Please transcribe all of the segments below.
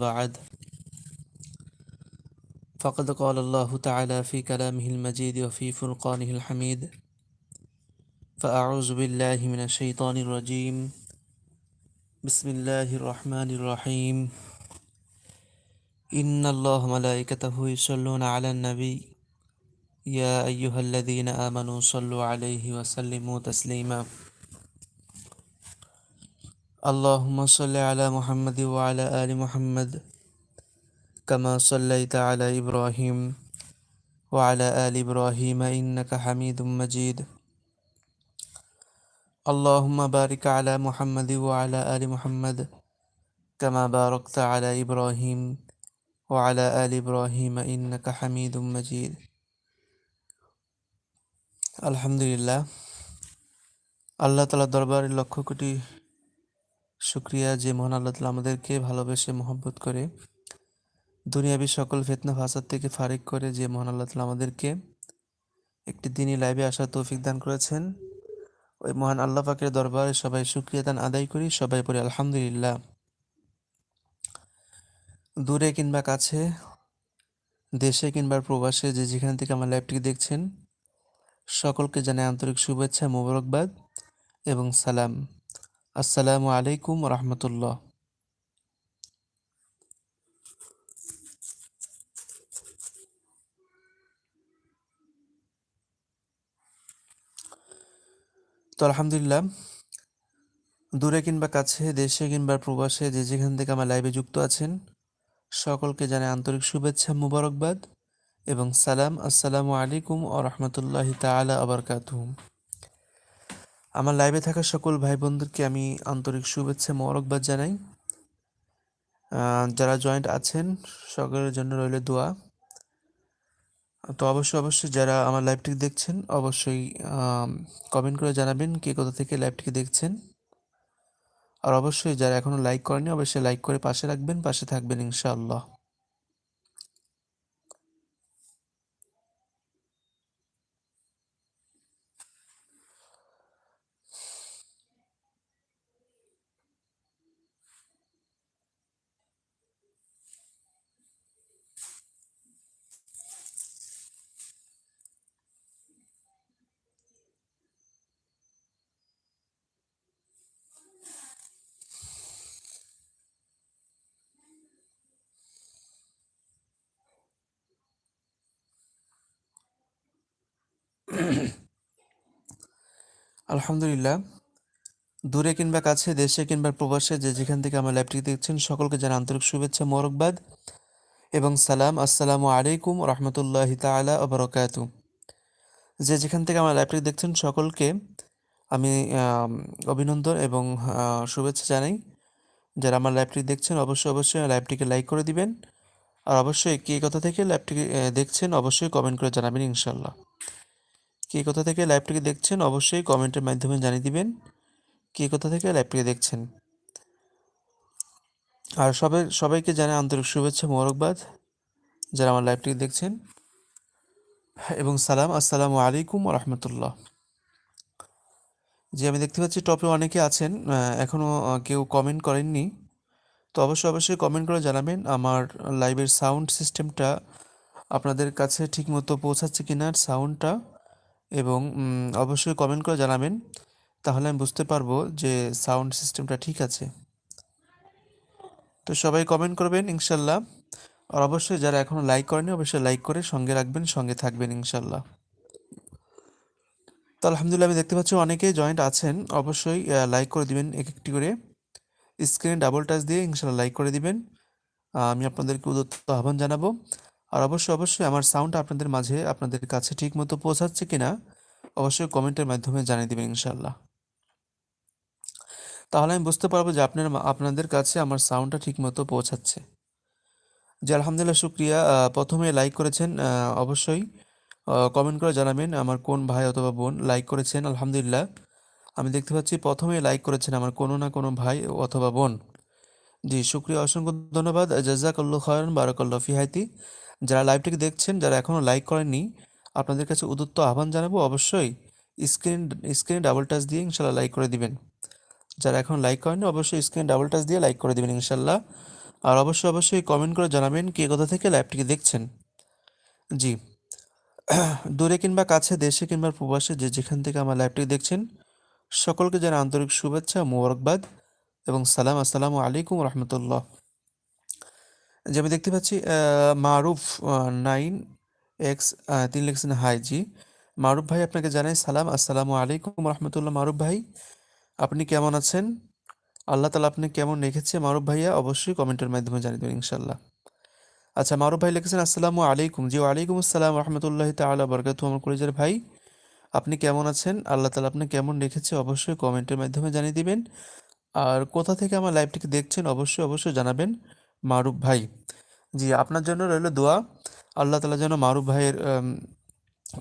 بعد. فقد قال الله تعالى في كلامه المجيد وفي فرقانه الحميد فأعوذ بالله من الشيطان الرجيم. بسم الله الرحمن الرحيم. إن الله ملائكته يصلون على النبي يا أيها الذين آمنوا صلوا عليه وسلموا تسليما. اللهم صل على محمد وعلى آل محمد كما صليت على إبراهيم وعلى آل إبراهيم إنك حميد مجيد اللهم بارك على محمد وعلى آل محمد كما باركت على إبراهيم وعلى آل إبراهيم إنك حميد مجيد الحمد لله আল্লাহ তালা দরবারের লক্ষ কোটি শুক্রিয়া যে মহান আল্লাহ তালা আমাদেরকে ভালোবেসে মহব্বত করে দুনিয়াবি সকল ফেতনা ফাসাদ থেকে ফারিক করে যে মহান আল্লাহ তালা আমাদেরকে একটি দিনই লাইভে আসার তৌফিক দান করেছেন। ওই মহান আল্লাহ পাকের দরবারে সবাই শুক্রিয়া দান আদায় করি, সবাই পড়ি আলহামদুলিল্লাহ। দূরে কিংবা কাছে, দেশে কিংবা প্রবাসে যে যেখান থেকে আমার লাইভটি দেখছেন, সকলকে জানাই আন্তরিক শুভেচ্ছা, মোবারকবাদ এবং সালাম। আসসালামু আলাইকুম রহমতুল্লাহ। তো আলহামদুলিল্লাহ, দূরে কিংবা কাছে, দেশে কিংবা প্রবাসে যে যেখান থেকে আমার লাইভে যুক্ত আছেন, সকলকে জানাই আন্তরিক শুভেচ্ছা মুবারকবাদ এবং সালাম, আসসালামু আলাইকুম ও রহমতুল্লাহি তালা আবরকাতুম আমার লাইভে থাকা সকল ভাই বোনদেরকে আমি আন্তরিক শুভেচ্ছা, মোবারকবাদ জানাই। যারা জয়েন্ট আছেন, সকলের জন্য রইল দোয়া। তো অবশ্যই অবশ্যই যারা আমার লাইভটি দেখছেন, অবশ্যই কমেন্ট করে জানাবেন কে কোথা থেকে লাইভটিকে দেখছেন। আর অবশ্যই যারা এখনও লাইক করেনি অবশ্যই লাইক করে পাশে রাখবেন, পাশে থাকবেন ইনশাআল্লাহ। আলহামদুলিল্লাহ, দূরে কিংবা কাছে, দেশে কিংবা প্রবাসে যে যেখান থেকে আমার ল্যাবটি দেখছেন, সকলকে জানা আন্তরিক শুভেচ্ছা, মোরকবাদ এবং সালাম। আসসালামু আলাইকুম রহমতুল্লাহ তালা আবরকাত যে যেখান থেকে আমার ল্যাবটি দেখছেন, সকলকে আমি অভিনন্দন এবং শুভেচ্ছা জানাই। যারা আমার ল্যাবটি দেখছেন, অবশ্যই অবশ্যই ল্যাবটিকে লাইক করে দিবেন। আর অবশ্যই, কে কথা থেকে ল্যাবটিকে দেখছেন, অবশ্যই কমেন্ট করে জানাবেন ইনশাল্লাহ কে কোথা থেকে লাইভটিকে দেখছেন অবশ্যই কমেন্টের মাধ্যমে জানিয়ে দিবেন। কে কোথা থেকে লাইভটিকে দেখছেন? আর সবাই সবাইকে জানাই আন্তরিক শুভেচ্ছা মোরকবাদ যারা আমার লাইভটিকে দেখছেন। এবং সালাম, আসসালামু আলাইকুম রহমতুল্লাহ যে আমি দেখতে পাচ্ছি টপে অনেকে আছেন এখনও কেউ কমেন্ট করেননি। তো অবশ্যই অবশ্যই কমেন্ট করে জানাবেন আমার লাইভের সাউন্ড সিস্টেমটা আপনাদের কাছে ঠিকমতো পৌঁছাচ্ছে কিনা, সাউন্ডটা। এবং অবশ্যই কমেন্ট করে জানাবেন। তাহলে আমি বুঝতে পারব যে সাউন্ড সিস্টেমটা ঠিক আছে। তো সবাই কমেন্ট করবেন ইনশাল্লাহ। আর অবশ্যই যারা এখনও লাইক করেনি অবশ্যই লাইক করে সঙ্গে রাখবেন, সঙ্গে থাকবেন ইনশাল্লাহ। তো আলহামদুলিল্লাহ আমি দেখতে পাচ্ছি অনেকেই জয়েন্ট আছেন। অবশ্যই লাইক করে দিবেন এক একটি করে। স্ক্রিনে ডাবল টাচ দিয়ে ইনশাল্লাহ লাইক করে দিবেন। আমি আপনাদেরকে উদত্ত আহ্বান জানাব। আর অবশ্যই অবশ্যই আমার সাউন্ড আপনাদের মাঝে আপনাদের কাছে ঠিক মতো পৌঁছাচ্ছে কিনা, অবশ্যই কমেন্টের মাধ্যমে জানিয়ে দেবেন ইনশাল্লাহ তাহলে আমি বুঝতে পারব যে আপনার আপনাদের কাছে আমার সাউন্ডটা ঠিক মতো পৌঁছাচ্ছে। যে আলহামদুলিল্লাহ, শুক্রিয়া। প্রথমে লাইক করেছেন অবশ্যই কমেন্ট করে জানাবেন আমার কোন ভাই অথবা বোন লাইক করেছেন, আলহামদুলিল্লাহ। আমি দেখতে পাচ্ছি প্রথমে লাইক করেছেন আমার কোনো না কোনো ভাই অথবা বোন। জি, শুক্রিয়া, অসংখ্য ধন্যবাদ। জাজাকাল্লু খয়ন বারাকাল্লা ফিহাইতি যারা লাইভটিকে দেখছেন, যারা এখনও লাইক করেননি, আপনাদের কাছে উদত্ত আহ্বান জানাব, অবশ্যই স্ক্রিন, স্ক্রিনে ডাবল টাচ দিয়ে ইনশাল্লাহ লাইক করে দিবেন। যারা এখন লাইক করেননি, অবশ্যই স্ক্রিনে ডাবল টাচ দিয়ে লাইক করে দিবেন ইনশাল্লাহ। আর অবশ্যই অবশ্যই কমেন্ট করে জানাবেন কে কোথা থেকে লাইভটিকে দেখছেন। জি, দূরে কিংবা কাছে, দেশে কিংবা প্রবাসে যে যেখান থেকে আমার লাইভটি দেখছেন, সকলকে জানা আন্তরিক শুভেচ্ছা, মোবারকবাদ এবং সালাম, আসসালামু আলাইকুম রহমতুল্লাহ। যে আমি দেখতে পাচ্ছি মারুফ নাইন এক্স তিনি লিখছেন, হাই জি। মারুফ ভাই আপনাকে জানাই সালাম। আসসালামু আলাইকুম রহমতুল্লাহ। মারুফ ভাই, আপনি কেমন আছেন? আল্লাহ তালা আপনি কেমন রেখেছে? মারুফ ভাইয়া, অবশ্যই কমেন্টের মাধ্যমে জানিয়ে দেবেন ইনশাল্লাহ আচ্ছা মারুফ ভাই লিখেছেন, আসসালামু আলাইকুম। জি, ওয়ালাইকুম আসসালাম রহমতুল্লাহ তাআলা বরকাতু আমার কলেজের ভাই, আপনি কেমন আছেন? আল্লাহ তালা আপনি কেমন রেখেছে? অবশ্যই কমেন্টের মাধ্যমে জানিয়ে দিবেন। আর কোথা থেকে আমার লাইভটিকে দেখছেন? অবশ্যই অবশ্যই জানাবেন। মারুফ ভাই। জি, আপনার জন্য রইল দোয়া। আল্লাহ তালা যেন মারুফ ভাইয়ের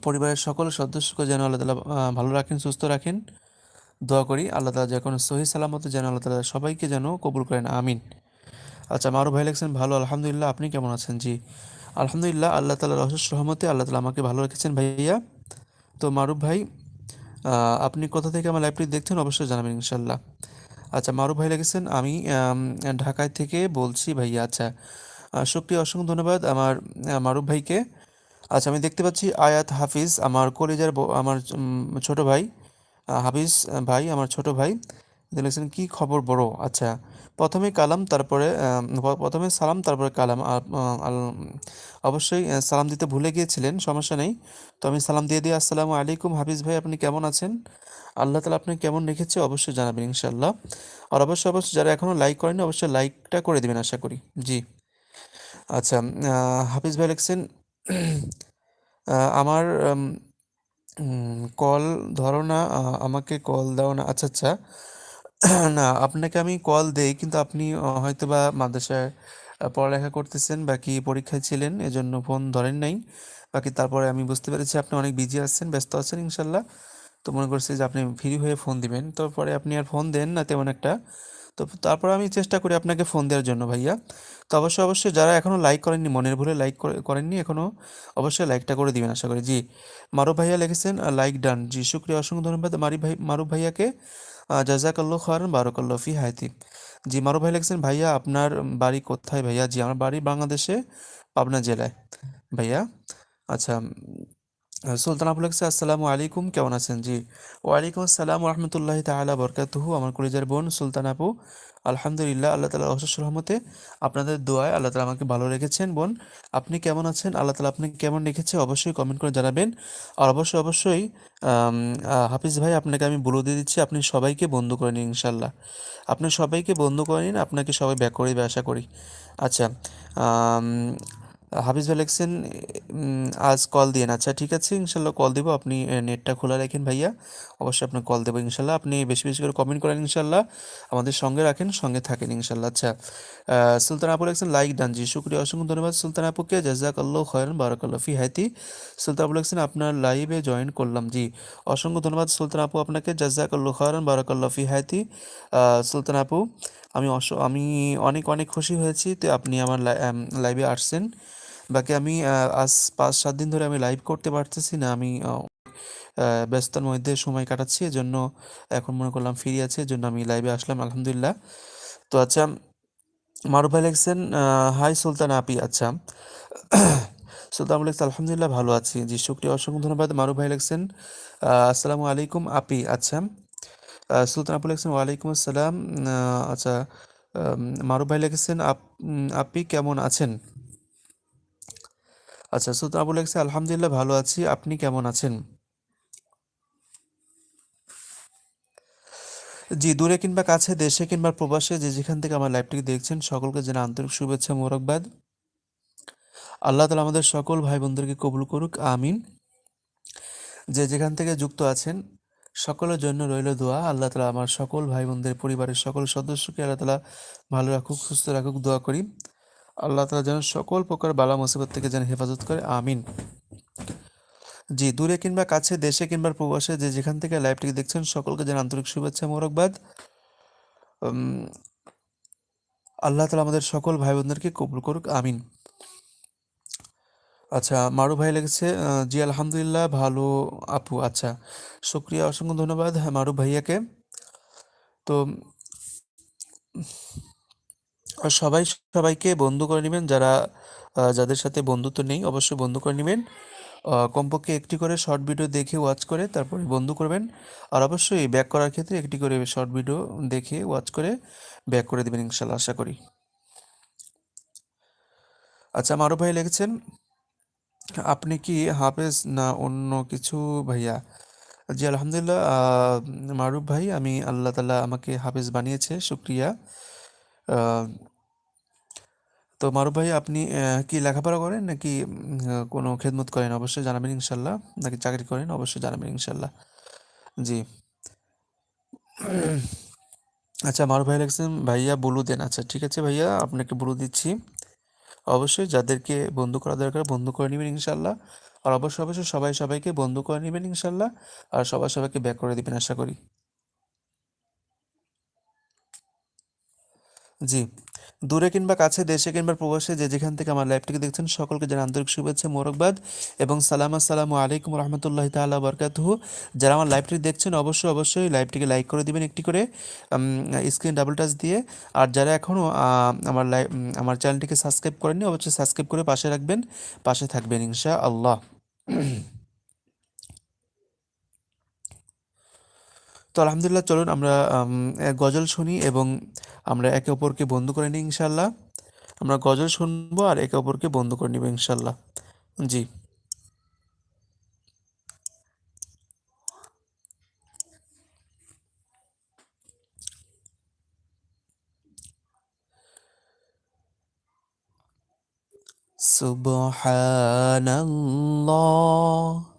পরিবারের সকল সদস্যকে যেন আল্লাহ তালা ভালো রাখেন, সুস্থ রাখেন। দোয়া করি আল্লাহ তালা যখন সহি সালামত যেন আল্লাহ তালা সবাইকে যেন কবুল করেন, আমিন। আচ্ছা মারুফ ভাই লিখছেন, ভালো, আলহামদুলিল্লাহ, আপনি কেমন আছেন? জি, আলহামদুলিল্লাহ, আল্লাহ তালার অশেষ রহমতে আল্লাহ তালা আমাকে ভালো রেখেছেন ভাইয়া। তো মারুফ ভাই আপনি কোথা থেকে আমার লাইভটি দেখছেন অবশ্যই জানাবেন ইনশাল্লাহ আচ্ছা মারুফ ভাই লেগেছেন আমি ঢাকায় থেকে বলছি ভাইয়া আচ্ছা শক্তি অসংখ্য ধন্যবাদ আমার মারুফ ভাইকে। আচ্ছা আমি দেখতে পাচ্ছি আয়াত হাফিজ, আমার কলেজের আমার ছোট ভাই হাফিজ ভাই, আমার ছোট ভাই। দেখেছেন কি খবর বড়? আচ্ছা প্রথমে কালাম, তারপরে প্রথমে সালাম, তারপরে কালাম। অবশ্যই সালাম দিতে ভুলে গিয়েছিলেন, সমস্যা নেই। তো আমি সালাম দিয়ে দিই, আসসালামু আলাইকুম হাফিজ ভাই, আপনি কেমন আছেন? আল্লাহ তালা আপনি কেমন রেখেছে অবশ্যই জানাবেন ইনশাল্লাহ আর অবশ্যই অবশ্যই, যারা এখনও লাইক করেনি অবশ্যই লাইকটা করে দেবেন, আশা করি। জি। আচ্ছা হাফিজ ভাই লিখছেন আমার কল ধরো না আমাকে কল দাও না। আচ্ছা আচ্ছা। না, আপনাকে আমি কল দেই, কিন্তু আপনি হয়তো বা মাদ্রাসায় পড়ালেখা করতেছেন, বাকি পরীক্ষায় ছিলেন, এজন্য ফোন ধরেন নাই। বাকি তারপরে আমি বুঝতে পেরেছি আপনি অনেক বিজি আছেন, ব্যস্ত আছেন ইনশাল্লাহ। তো মনে করছি যে আপনি ফ্রি হয়ে ফোন দিবেন। তারপরে আপনি আর ফোন দেন না, তেমন একটা তো তারপর আমি চেষ্টা করি আপনাকে ফোন দেওয়ার জন্য ভাইয়া। তো অবশ্যই অবশ্যই যারা এখনও লাইক করেননি, মনের ভুলে লাইক করেননি এখনও অবশ্যই লাইকটা করে দিবেন, আশা করি। জি, মারুফ ভাইয়া লিখেছেন লাইক ডান জি, শুক্রিয়া, অসংখ্য ধন্যবাদ। মারি ভাই, মারুফ ভাইয়াকে জাজাকাল্লাহ খারান বারকাল্লাহ ফি হায়াতি। জি, মারুফ ভাই লিখেছেন, ভাইয়া, আপনার বাড়ি কোথায় ভাইয়া? জি, আমার বাড়ি বাংলাদেশে পাবনা জেলায়। ভাইয়া আচ্ছা সুলতান লাগছে আসসালামু আলাইকুম, কেমন আছেন? জি, ওয়ালাইকুম আসসালাম রহমতুল্লাহ তাআলা বরকাতুহু, আমার কলেজের বোন সুলতান আপু। আলহামদুলিল্লাহ, আল্লাহ তালার অশেষ রহমতে আপনাদের দোয়ায় আল্লাহ তালা আমাকে ভালো রেখেছেন। বোন, আপনি কেমন আছেন? আল্লাহ তালা আপনি কেমন রেখেছে? অবশ্যই কমেন্ট করে জানাবেন। আর অবশ্যই অবশ্যই হাফিজ ভাই, আপনাকে আমি বলে দিয়ে দিচ্ছি, আপনি সবাইকে বন্ধু করে নিন ইনশাল্লাহ আপনি সবাইকে বন্ধু করে নিন, আপনাকে সবাই ব্যাক করে দেবে আশা করি। আচ্ছা হাফিজ ভাই আজ কল দিয়ে আচ্ছা ঠিক আছে ইনশাল্লাহ কল দেবো। আপনি নেটটা খোলা রাখেন ভাইয়া। অবশ্যই আপনার কল দেবো ইনশাল্লাহ। আপনি বেশি বেশি করে কমেন্ট করেন ইনশাল্লাহ। আমাদের সঙ্গে রাখেন সঙ্গে থাকেন ইনশাল্লাহ। আচ্ছা সুলতান আপু লিখছেন লাইক ডান জি। শুক্রিয়া অসংখ্য ধন্যবাদ। সুলতান আপুকে জাজাক আল্লাহ খয়রান বারাকাল্লাহ ফি হায়াতি সুলতান আপু লিখছেন আপনার লাইভে জয়েন করলাম জি। অসংখ্য ধন্যবাদ সুলতান আপু আপনাকে। জাজাক আল্লাহ খয়রান বারাকাল্লাহ ফি আহ, সুলতান আপু আমি অস আমি অনেক অনেক খুশি হয়েছি। তো আপনি আমার লাইভে আসছেন। বাকি আমি আজ পাঁচ, সাত দিন ধরে আমি লাইভ করতে পারতেছি না। আমি ব্যস্ততার মধ্যে সময় কাটাচ্ছি, এজন্য এখন মনে করলাম ফ্রি আছে, এজন্য আমি লাইভে আসলাম, আলহামদুলিল্লাহ। তো আচ্ছা মারুফ লিখছেন হাই সুলতান আপি। আচ্ছা সুলতান আপু লিখছে, আলহামদুলিল্লাহ, ভালো আছি। জি, শুক্রিয়া, অসংখ্য ধন্যবাদ। মারুফ ভাই লিখছেন আসসালামু আলাইকুম আপি। আচ্ছা সুলতান আপু লিখছেন, ওয়ালাইকুম আসসালাম। আচ্ছা মারুফ ভাই লিখেছেন, আপ আপনি কেমন আছেন? আচ্ছা সুলতান আপু লিখছে আলহামদুলিল্লাহ ভালো আছি। আপনি কেমন আছেন? জি, দূরে কিংবা কাছে, দেশে কিংবা প্রবাসে, যে যেখান থেকে আমার লাইভটিকে দেখছেন, সকলকে যেন আন্তরিক শুভেচ্ছা মোরকবাদ আল্লাহ তালা আমাদের সকল ভাই বোনদেরকে কবুল করুক, আমিন। যে যেখান থেকে যুক্ত আছেন, সকলের জন্য রইল দোয়া। আল্লাহ তালা আমার সকল ভাই বোনদের পরিবারের সকল সদস্যকে আল্লাহ তালা ভালো রাখুক, সুস্থ রাখুক, দোয়া করি। আল্লাহ তালা যেন সকল প্রকার বালা মুসিবত থেকে যেন হেফাজত করে আমিন। জি দূরে কিংবা কাছে দেশে কিংবা প্রবাসে যে যেখান থেকে লাইভটিকে দেখছেন সকলকে যেন আন্তরিক শুভেচ্ছা মোরকবাদ আল্লাহ তালা আমাদের সকল ভাই বোনদেরকে কবুল করুক আমিন। আচ্ছা মারু ভাই লেগেছে জি আলহামদুলিল্লাহ ভালো আপু আচ্ছা শুক্রিয়া অসংখ্য ধন্যবাদ হ্যাঁ, মারু ভাইয়াকে। তো সবাই, সবাইকে বন্ধু করে নেবেন যারা যাদের সাথে বন্ধুত্ব নেই, অবশ্যই বন্ধু করে নেবেন। কমপক্ষে একটি করে শর্ট ভিডিও দেখে ওয়াচ করে তারপরে বন্ধু করবেন। আর অবশ্যই ব্যাক করার ক্ষেত্রে একটি করে শর্ট ভিডিও দেখে ওয়াচ করে ব্যাক করে দেবেন ইনশাল্লাহ, আশা করি। আচ্ছা মারুফ ভাই লিখেছেন, আপনি কি হাফেজ না অন্য কিছু ভাইয়া? জি, আলহামদুলিল্লাহ মারুফ ভাই, আমি আল্লাহ তালা আমাকে হাফেজ বানিয়েছে, শুক্রিয়া। তো মারুফ ভাই, আপনি কি লেখাপড়া করেন নাকি কোনো খেদমত করেন? অবশ্যই জানাবেন ইনশাল্লাহ। নাকি চাকরি করেন? অবশ্যই জানাবেন ইনশাল্লাহ। জি। আচ্ছা মারুফ ভাই লিখছেন ভাইয়া বলু দেন। আচ্ছা ঠিক আছে ভাইয়া, আপনাকে বলু দিচ্ছি। অবশ্যই যাদেরকে বন্ধু করা দরকার, বন্ধু করে নেবেন ইনশাল্লাহ। আর অবশ্যই অবশ্যই সবাই সবাইকে বন্ধু করে নেবেন ইনশাল্লাহ। আর সবাই সবাইকে ব্যাক করে দিবেন, আশা করি। জি। দূরে কিংবা কাছে, দেশে কিংবা প্রবাসে যে যেখান থেকে আমার লাইভটিকে দেখছেন, সকলকে জানাই আন্তরিক শুভেচ্ছা, মোরকবাদ এবং সালাম, আসসালামু আলাইকুম রহমতুল্লাহ তাআলা বরকাতুহু। যারা আমার লাইভটি দেখছেন, অবশ্যই অবশ্যই লাইভটিকে লাইক করে দিবেন একটি করে স্ক্রিন ডাবল টাচ দিয়ে। আর যারা এখনও আমার লাইভ আমার চ্যানেলটিকে সাবস্ক্রাইব করেননি, অবশ্যই সাবস্ক্রাইব করে পাশে রাখবেন, পাশে থাকবেন ইনশা আল্লাহ তো আলহামদুলিল্লাহ, চলুন আমরা গজল শুনি এবং আমরা একে অপরকে বন্ধু করে নিই ইনশাল্লাহ আমরা গজল শুনব আর একে অপরকে বন্ধু করে নিব ইনশাল্লাহ জি। সুবহানাল্লাহ।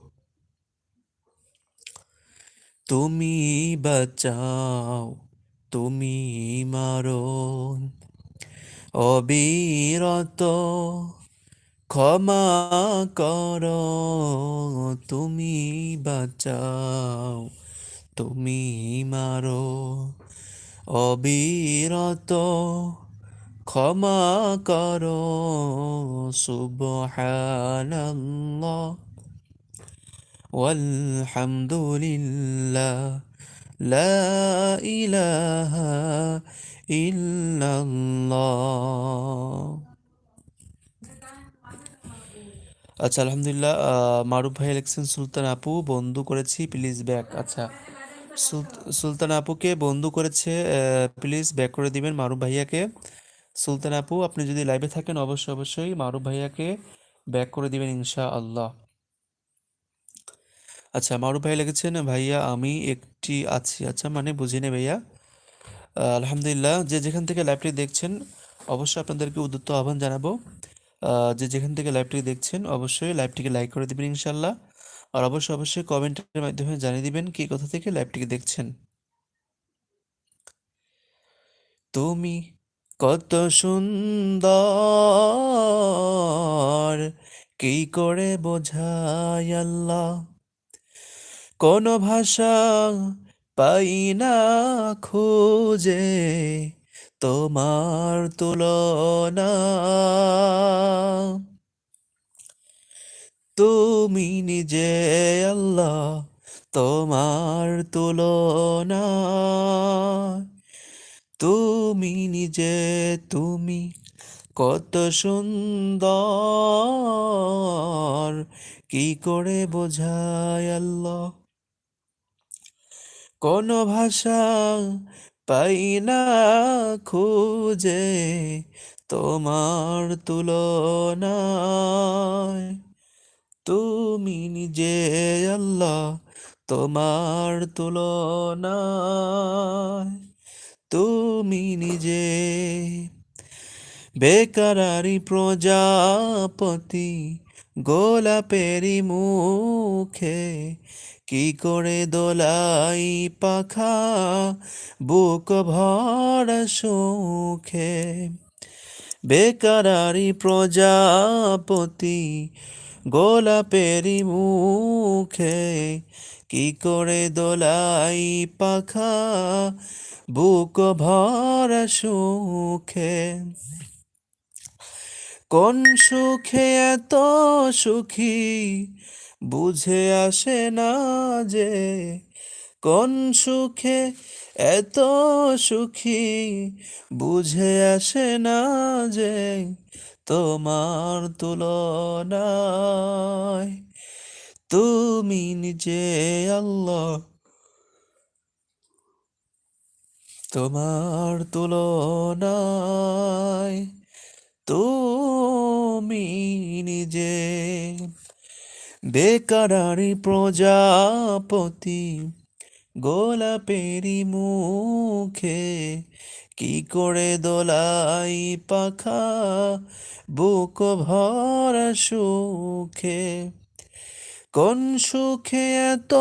তুমি বাঁচাও, তুমি মারণ। অবিরত ক্ষমা কর, তুমি বাঁচাও, তুমি মারো অবিরত ক্ষমা কর, সুবহানাল্লাহ। والحمد لله لا إله إلا الله আচ্ছা আলহামদুলিল্লাহ আহ, মারুফ ভাই লিখছেন সুলতান আপু বন্ধু করেছি প্লিজ ব্যাক আচ্ছা সুল- সুলতান আপুকে বন্ধু করেছে প্লিজ ব্যাক করে দিবেন মারুফ ভাইয়াকে সুলতান আপু আপনি যদি লাইভে থাকেন অবশ্যই অবশ্যই মারুফ ভাইয়াকে ব্যাক করে দিবেন ইনশা আল্লাহ আচ্ছা মারুফ ভাই লিখেছেন, ভাইয়া, আমি একটি আছি। আচ্ছা মানে বুঝি বুঝিনি ভাইয়া। আলহামদুলিল্লাহ, যে যেখান থেকে লাইভটি দেখছেন, অবশ্যই আপনাদেরকে উদ্যত আহ্বান জানাব। যে যেখান থেকে লাইভটি দেখছেন, অবশ্যই লাইভটিকে লাইক করে দিবেন ইনশাল্লাহ আর অবশ্যই অবশ্যই কমেন্টের মাধ্যমে জানিয়ে দিবেন কি কোথা থেকে লাইভটিকে দেখছেন। তুমি কত সুন্দর, কি করে বোঝাই আল্লাহ? কোনো ভাষা পাই না খুঁজে তোমার তুলনা। তুমি নিজে আল্লাহ, তোমার তুলনা। তুমি নিজে, তুমি কত সুন্দর, কি করে বোঝায় আল্লাহ? কোনো ভাষা পাই না খুঁজে তোমার তুলনায়। তুমি নিজে আল্লাহ তোমার তুলনায়। তুমি নিজে বেকারারি প্রজাপতি গোলাপেরি মুখে কি করে দোলাই পাখা? বুক ভরা সুখে। বেকারারি প্রজাপতি গোলাপেরি মুখে। কি করে দোলাই পাখা? বুক ভরা সুখে। কোন সুখে এত সুখী? বুঝে আসে না যে কোন সুখে এত সুখী। বুঝে আসে না যে তোমার তুলনায় তুমি নিজে আল্লাহ। তোমার তুলনায় তুমি নিজে বেকারারি প্রজাপতি, গোলাপেরি মুখে কি করে দোলাই পাখা, বুক ভরা সুখে? কোন সুখে এত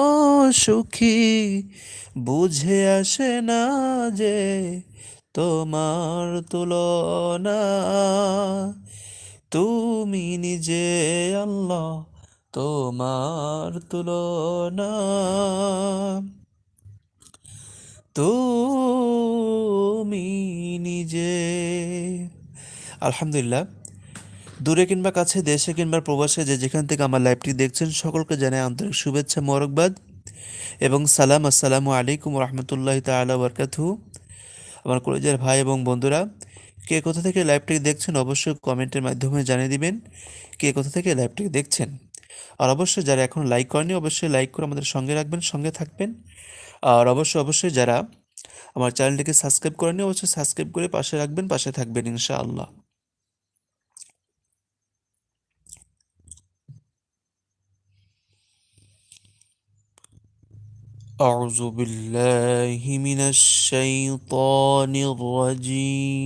সুখী বুঝে আসে না যে তোমার তুলনা? তুমি নিজে আল্লাহ তোমার তুলনা। তুমি নিজে। আলহামদুলিল্লাহ। দূরে কিংবা কাছে, দেশে কিংবা প্রবাসে যে যেখান থেকে আমার লাইভটি দেখছেন, সকলকে জানাই আন্তরিক শুভেচ্ছা মোরকবাদ এবং সালাম। আসসালামু আলাইকুম রহমতুল্লাহ তালা বরকাতহু আমার কলেজের ভাই এবং বন্ধুরা, কে কোথা থেকে লাইভটি দেখছেন, অবশ্যই কমেন্টের মাধ্যমে জানিয়ে দিবেন। কে কোথা থেকে লাইভটি দেখছেন? আর অবশ্যই যারা এখন লাইক করেনি অবশ্যই লাইক করে আমাদের সঙ্গে রাখবেন সঙ্গে থাকবেন আর অবশ্যই অবশ্যই যারা আমার চ্যানেলটিকে সাবস্ক্রাইব করেনি অবশ্যই সাবস্ক্রাইব করে পাশে রাখবেন পাশে থাকবেন ইনশাআল্লাহ أعوذ بالله من الشيطان الرجيم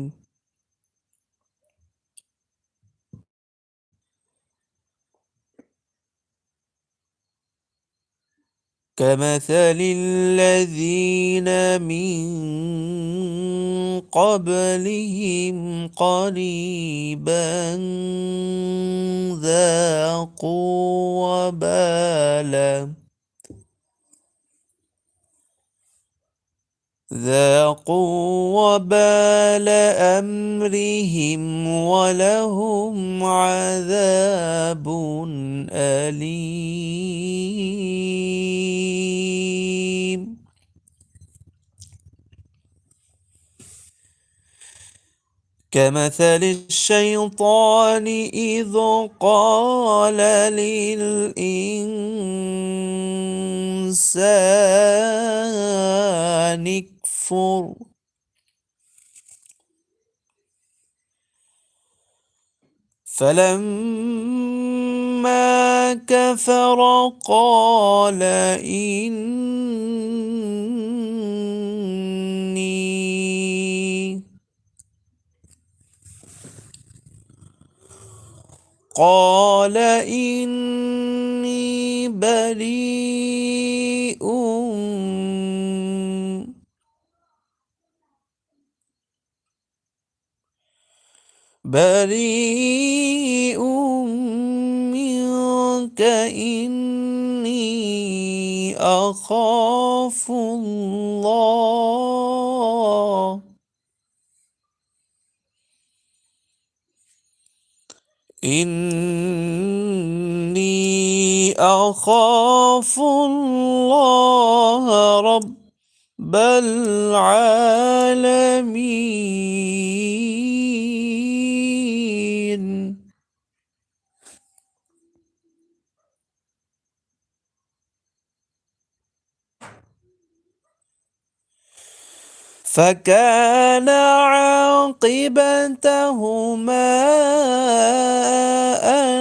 كمثل الذين من قبلهم قريبا ذاقوا وبالا. ذاقوا وبال أمرهم ولهم عذاب أليم. كمثل الشيطان إذ قال للإنسان اكفر فلما كفر قال إني قال إني بريء بريء منك إني أخاف الله. إني أخاف الله رب العالمين. فكان عاقبتهما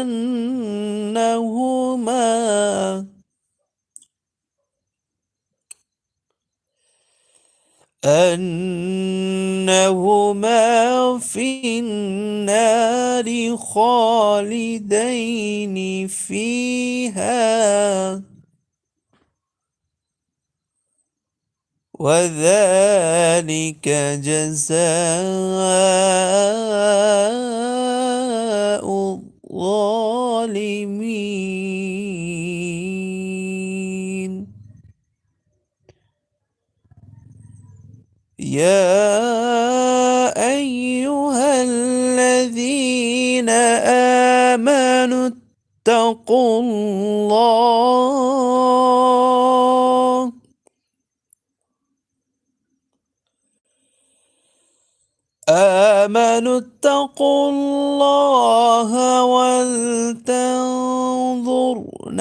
أنهما أنهما في النار خالدين فيها. وذلك جزاء الظالمين. يا أيها الذين آمنوا اتقوا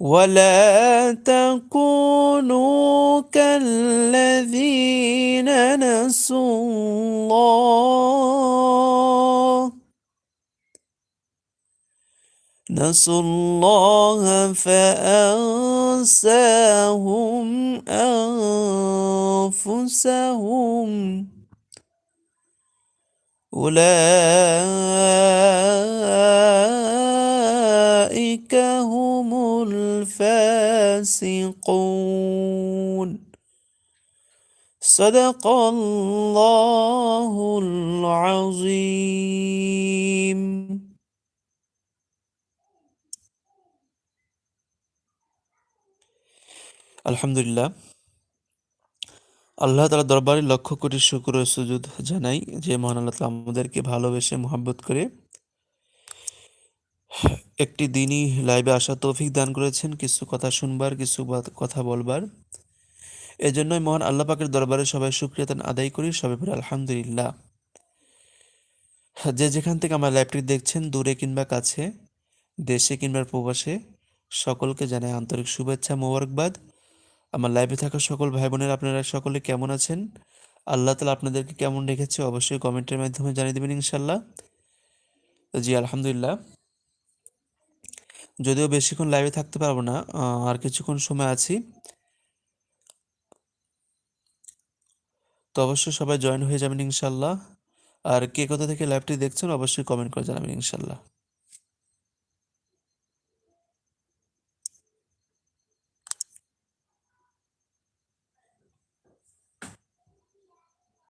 ولا تكونوا كالذين نسوا الله نسوا الله فأنساهم أنفسهم أولئك صدق الله العظيم আলহামদুলিল্লাহ আল্লাহ তালা দরবারে লক্ষ কোটি শুকুর ও সুজুদ জানাই যে মহান আল্লাহ তালা আমাদেরকে ভালোবেসে মোহাব্বত করে একটি দিনই লাইভে আসার তৌফিক দান করেছেন কিছু কথা শুনবার কিছু বাত- কথা বলবার এজন্যই মহান আল্লাহ পাকের দরবারে সবাই সুক্রিয়াতান আদায় করি, সবাই পরে আলহামদুলিল্লাহ। যে যেখান থেকে আমার লাইভটি দেখছেন, দূরে কিংবা কাছে, দেশে কিংবা প্রবাসে, সকলকে জানাই আন্তরিক শুভেচ্ছা, মোবারকবাদ। আমার লাইভে থাকা সকল ভাই বোনের আপনারা সকলে কেমন আছেন? আল্লাহ তালা আপনাদেরকে কেমন রেখেছে, অবশ্যই কমেন্টের মাধ্যমে জানিয়ে দেবেন ইনশাল্লাহ জি, আলহামদুলিল্লাহ। যদিও বেশিক্ষণ লাইভে থাকতে পারব না আর কিছুক্ষণ সময় আছি তো অবশ্যই সবাই জয়েন হয়ে যাবেন ইনশাল্লাহ। আর কে কোথা থেকে লাইভটি দেখছেন, অবশ্যই কমেন্ট করে জানাবেন ইনশাল্লাহ।